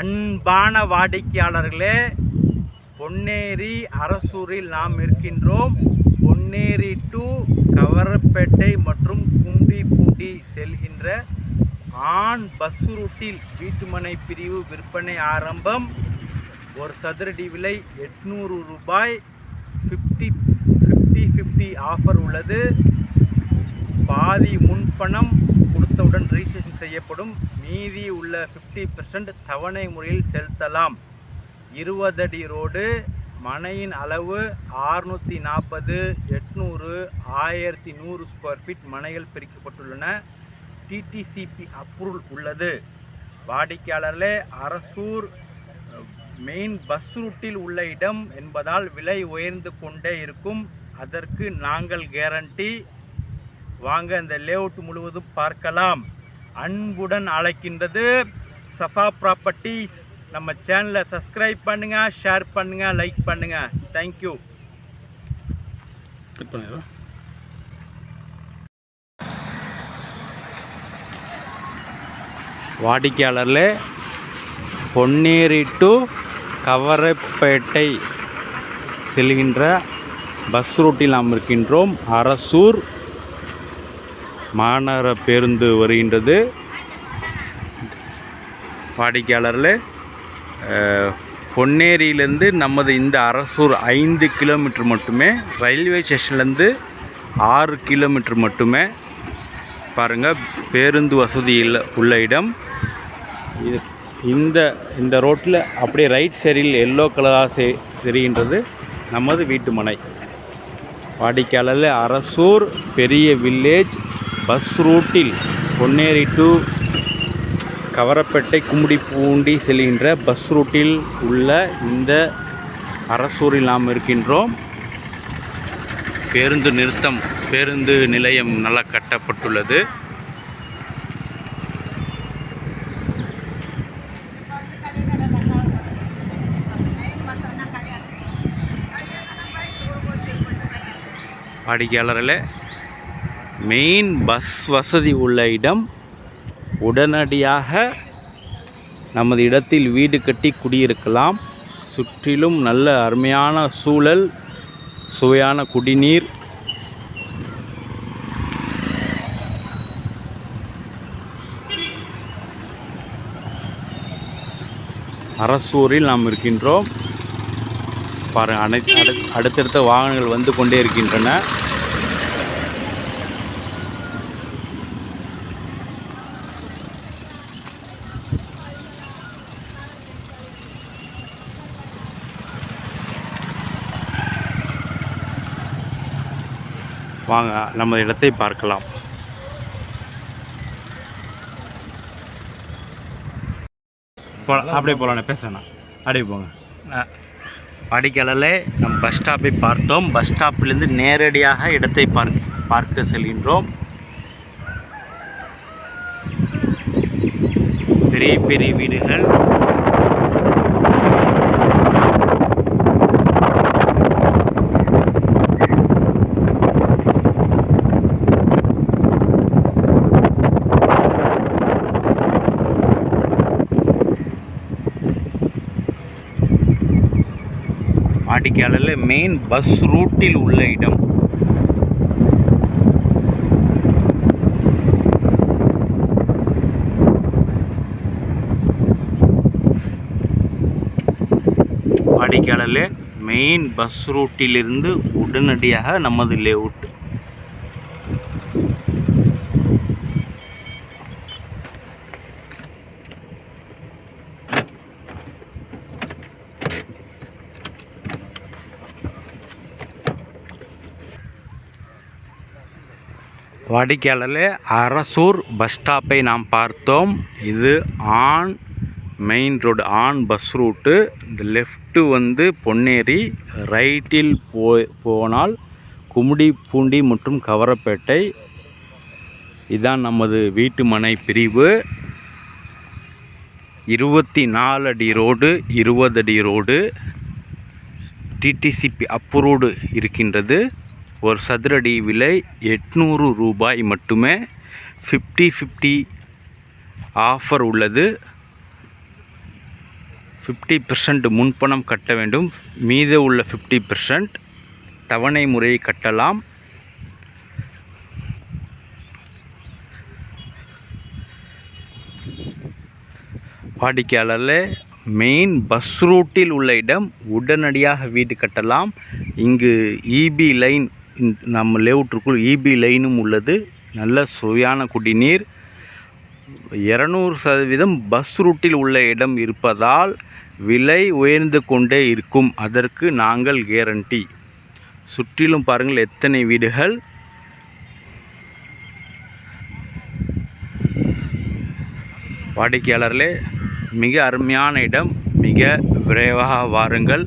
அன்பான வாடிக்கையாளர்களே பொன்னேரி அரசூரில் நாம் இருக்கின்றோம். பொன்னேரி டு கவரப்பேட்டை மற்றும் கும்பி பூண்டி செல்கின்ற ஆண் பஸ் ரூட்டில் வீட்டுமனை பிரிவு விற்பனை ஆரம்பம். ஒரு சதுரடி விலை எட்நூறு ரூபாய். ஃபிஃப்டி ஃபிஃப்டி ஃபிஃப்டி ஆஃபர் உள்ளது. பாதி முன்பணம் கொடுத்தவுடன் ரிஜிஸ்ட்ரேஷன் செய்யப்படும். மீதி உள்ள ஃபிஃப்டி பர்சன்ட் தவணை முறையில் செலுத்தலாம். இருபதடி ரோடு மனையின் அளவு ஆறுநூற்றி நாற்பது எட்நூறு ஆயிரத்தி நூறு ஸ்கொயர் ஃபீட் மனைகள் பிரிக்கப்பட்டுள்ளன. டிடிசிபி அப்ரூவல் உள்ளது. வாடிக்கையாளர்களே அரசூர் மெயின் பஸ் ரூட்டில் உள்ள இடம் என்பதால் விலை உயர்ந்து கொண்டே இருக்கும். அதற்கு நாங்கள் கேரண்டி வாங்க இந்த லேஅவுட் முழுவதும் பார்க்கலாம். அன்புடன் அழைக்கின்றது சஃபா ப்ராப்பர்ட்டிஸ் நம்ம சேனலை சப்ஸ்கிரைப் பண்ணுங்கள் ஷேர் பண்ணுங்கள் லைக் பண்ணுங்கள் தேங்க்யூ கட் பண்ணிடுறோம் பொன்னேரி டு கவரப்பேட்டை செல்கின்ற பஸ் ரூட்டில் நாம் இருக்கின்றோம். அரசூர் மாநகர பேருந்து வருகின்றது. வாடிக்கையாளர்களே பொன்னேரியிலேருந்து நமது இந்த அரசூர் ஐந்து கிலோமீட்டர் மட்டுமே ரயில்வே ஸ்டேஷன்லேருந்து ஆறு கிலோமீட்டர் மட்டுமே பாருங்கள் பேருந்து வசதி இல்லை உள்ள இடம். இது இந்த இந்த ரோட்டில் அப்படியே ரைட் சைடில் எல்லோ கலராக செ தெரிகின்றது நமது வீட்டு மனை வாடிக்கையாளர் அரசூர் பெரிய வில்லேஜ் பஸ் ரூட்டில் பொன்னேரி டு கவரப்பேட்டை கும்மிடிப்பூண்டி செல்கின்ற பஸ் ரூட்டில் உள்ள இந்த அரசூரில் நாம் இருக்கின்றோம். பேருந்து நிறுத்தம் பேருந்து நிலையம் நல்லா கட்டப்பட்டுள்ளது. வாடிக்கையாளர்களே மெயின் பஸ் வசதி உள்ள இடம். உடனடியாக நமது இடத்தில் வீடு கட்டி குடியிருக்கலாம். சுற்றிலும் நல்ல அருமையான சூழல் சுவையான குடிநீர். அரசூரில் நாம் இருக்கின்றோம். பாருங்கள் அனைத்து அடு அடுத்தடுத்த வாகனங்கள் வந்து கொண்டே இருக்கின்றன. வாங்க நம்ம இடத்தை பார்க்கலாம். போலாம் அப்படியே போகலாம் பேசணும் அப்படியே போங்க. வாடிக்கையாளர்களே நம் பஸ் ஸ்டாப்பை பார்த்தோம். பஸ் ஸ்டாப்பிலிருந்து நேரடியாக இடத்தை பார்க்க பார்க்க செல்கின்றோம். பெரிய பெரிய வீடுகள். வாடிக்கையாளரில் மெயின் பஸ் ரூட்டில் உள்ள இடம். வாடிக்கையாளரில் மெயின் பஸ் ரூட்டிலிருந்து உடனடியாக நமது லேஅவுட் வாடிக்கையாளர்களே அரசூர் பஸ் ஸ்டாப்பை நாம் பார்த்தோம். இது on main road on bus route. இந்த லெஃப்ட்டு வந்து பொன்னேரி ரைட்டில் போ போனால் கும்மிடி பூண்டி மற்றும் கவரப்பேட்டை. இதுதான் நமது வீட்டு மனை பிரிவு. இருபத்தி நாலு அடி ரோடு இருபது அடி ரோடு. டிடிசிபி அப்ரூவ்டு இருக்கின்றது. ஒரு சதுரடி விலை எட்நூறு ரூபாய் மட்டுமே. ஃபிஃப்டி ஃபிஃப்டி ஆஃபர் உள்ளது. ஃபிஃப்டி பெர்சன்ட் முன்பணம் கட்ட வேண்டும். மீத உள்ள ஃபிஃப்டி பெர்சன்ட் தவணை முறையை கட்டலாம். வாடிக்கையாளர்களே மெயின் பஸ் ரூட்டில் உள்ள இடம் உடனடியாக வீடு கட்டலாம். இங்கு இபி லைன் நம்ம லேவுட்டுக்குள் இபி லைனும் உள்ளது. நல்ல சுவையான குடிநீர். இரநூறு சதவீதம் பஸ் ரூட்டில் உள்ள இடம் இருப்பதால் விலை உயர்ந்து கொண்டே இருக்கும். அதற்கு நாங்கள் கேரண்டி சுற்றிலும் பாருங்கள் எத்தனை வீடுகள்? வாடிக்கையாளர்களே மிக அருமையான இடம். மிக விரைவாக வாருங்கள்.